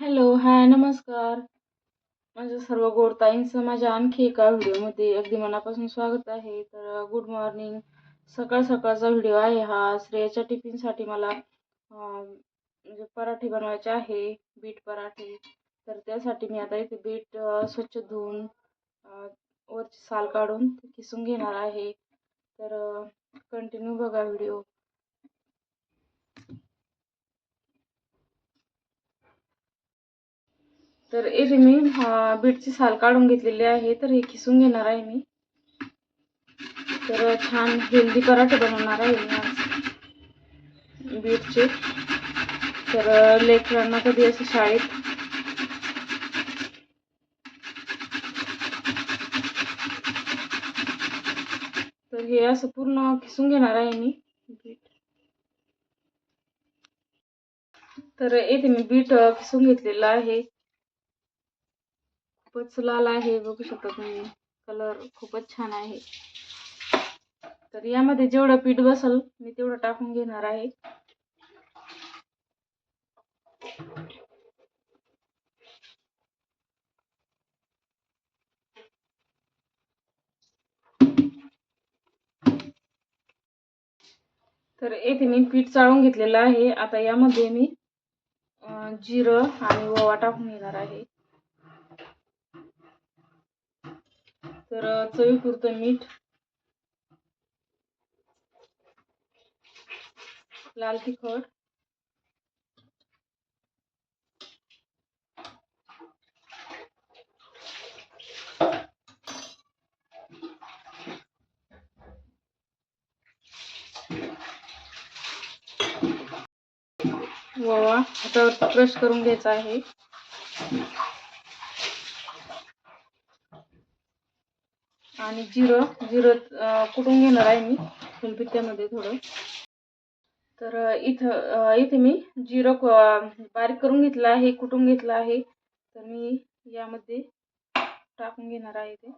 Hello hi नमस्कार. माझ्या सर्व गोडताईंचं माझ्या आणखी एका व्हिडिओमध्ये अगदी मनापासून स्वागत आहे. तर गुड मॉर्निंग सकाळ सकाळचा व्हिडिओ आहे हा. श्रेयाच्या टिफिनसाठी मला म्हणजे पराठे बनवायचे आहे बीट पराठे. तर त्यासाठी मी आता इथे बीट स्वच्छ धुवून वरची साल काढून किसून घेणार आहे. तर कंटिन्यू बघा व्हिडिओ. तर येथे मी बीटची साल काढून घेतलेली आहे तर हे किसून घेणार आहे मी. तर छान हेल्दी पराठे बनवणार आहे मी आज. बीटचे. तर लेकरांना कधी असं शाळेत तर हे असं पूर्ण किसून घेणार आहे मी बीट. तर येथे मी बीट खिसून किसून घेतलेलं आहे. खूपच लाल आहे बघू शकता तुम्ही कलर खूपच छान आहे. तर यामध्ये जेवढं पीठ बसल मी तेवढं टाकून घेणार आहे. तर येथे मी पीठ चाळून घेतलेलं आहे. आता यामध्ये मी जिरं आणि ओवा टाकून घेणार आहे. तर चवी चवीपुरतं मीठ. लाल तिखट. वा आता क्रश करून घ्यायचा आहे. आणि जिरं जिरं कुठून कुटून घेणार आहे मी? फुलपित्यामध्ये थोडं. तर इथं इथे मी जिरं बारीक करून घेतलं आहे कुटून घेतलं आहे. तर मी यामध्ये टाकून घेणार आहे ते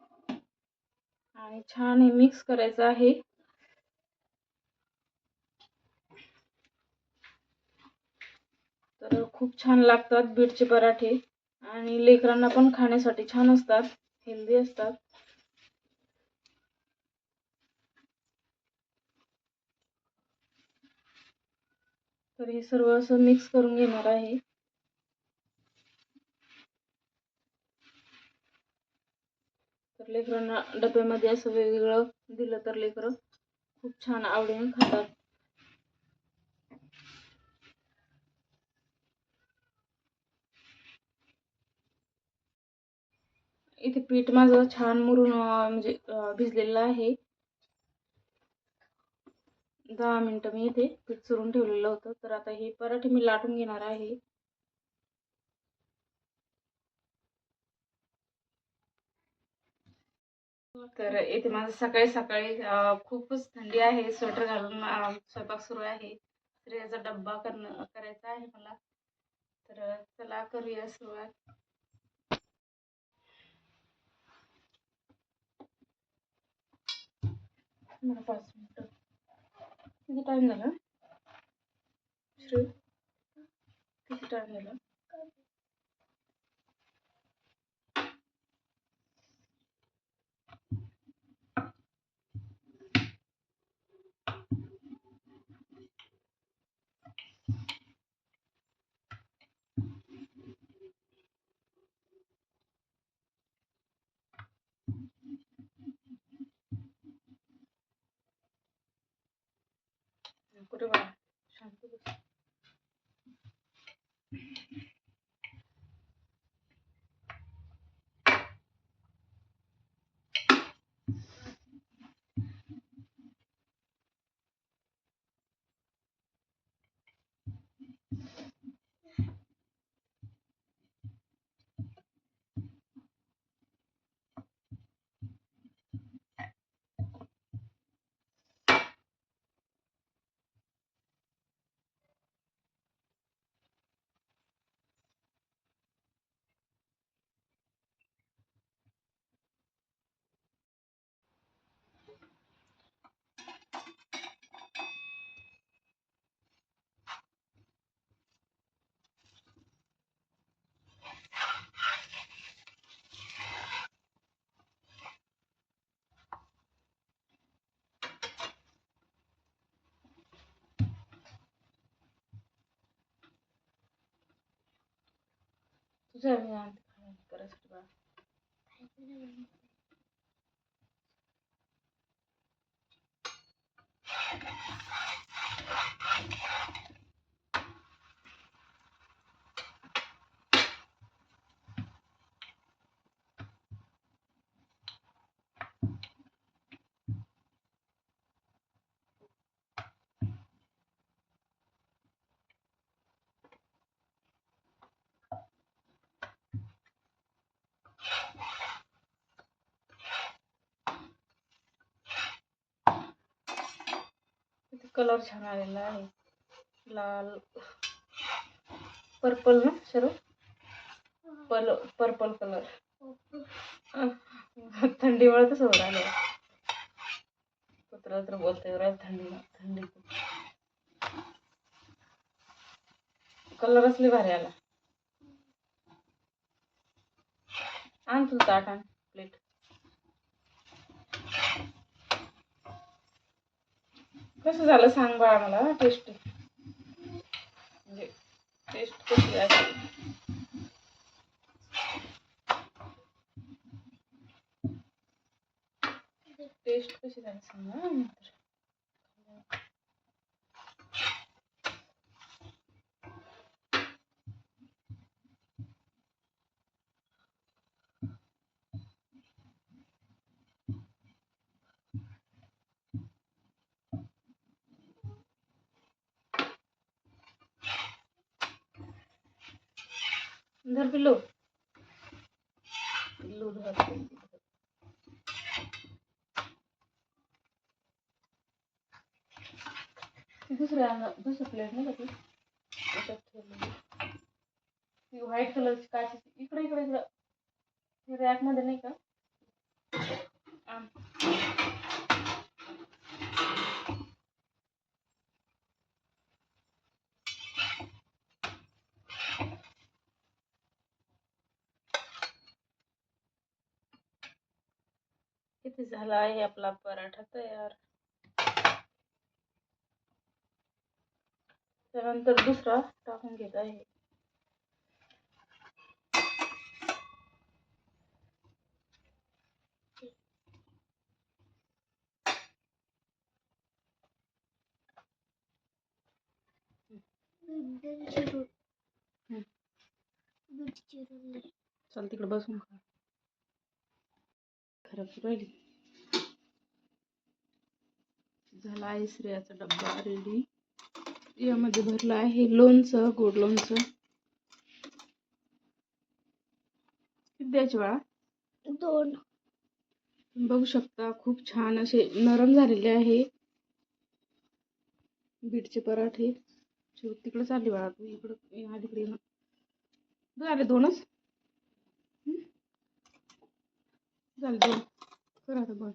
आणि छान हे मिक्स करायचं आहे. तर खूप छान लागतात बीटचे पराठे. आणि लेकरांना पण खाण्यासाठी छान असतात हेल्दी असतात. तर हे सर्व असं मिक्स करून घेणार आहे. तर लेकरांना डब्यामध्ये असं वेगवेगळं दिलं तर लेकरं खूप छान आवडीने खातात. इथे पीठ माझं छान मुरून म्हणजे भिजलेलं आहे. दहा मिनटं मी इथे पीठ चुरून ठेवलेलं होतं. तर आता हे पराठे मी लाटून घेणार आहे. तर इथे माझं सकाळी सकाळी खूपच थंडी आहे. स्वेटर घालून स्वयंपाक सुरू आहे. तर याचा डब्बा करणं करायचा आहे मला. तर चला करूया सुरुवात. मला किती टाइम झाला श्री किती टाइम झाला Güzel bir yani. Karıştırma. Colour छान आलेला आहे. लाल पर्पल ना सर्व? पल पर्पल कलर थंडीमुळे तसं होत आलं कुत्र तर बोलतोय बरं थंडी थंडी कलर असले भारी आला. आण तुला ताट आण प्लेट कसं झालं सांग बाळा मला टेस्ट म्हणजे टेस्ट कशी आहे? टेस्ट कशी झाली सांग? धर पिल्लू। पिल्लू धर दुसऱ्या दुसरं प्लेट नाही का त्याच्यात ठेवलेली. ती व्हाईट कलरची इकडे इकडे इकडं. रॅकमध्ये नाही का? किती झाला आहे आपला पराठा तयार? त्यानंतर दुसरा टाकून घेत आहे. चल तिकडे बसून खा. खराब राहिली झाला आहे श्रेयाचा डब्बा रेडी यामध्ये भरलं आहे लोणचं गोड लोणचं. किती द्यायचे बाळा? दोन. बघू शकता खूप छान असे नरम झालेले आहे. बीटचे पराठे. तिकडे चालली बाळा तू इकडं अलीकडे झाले दोनच? हम्म? झाले दोन कर आता बघ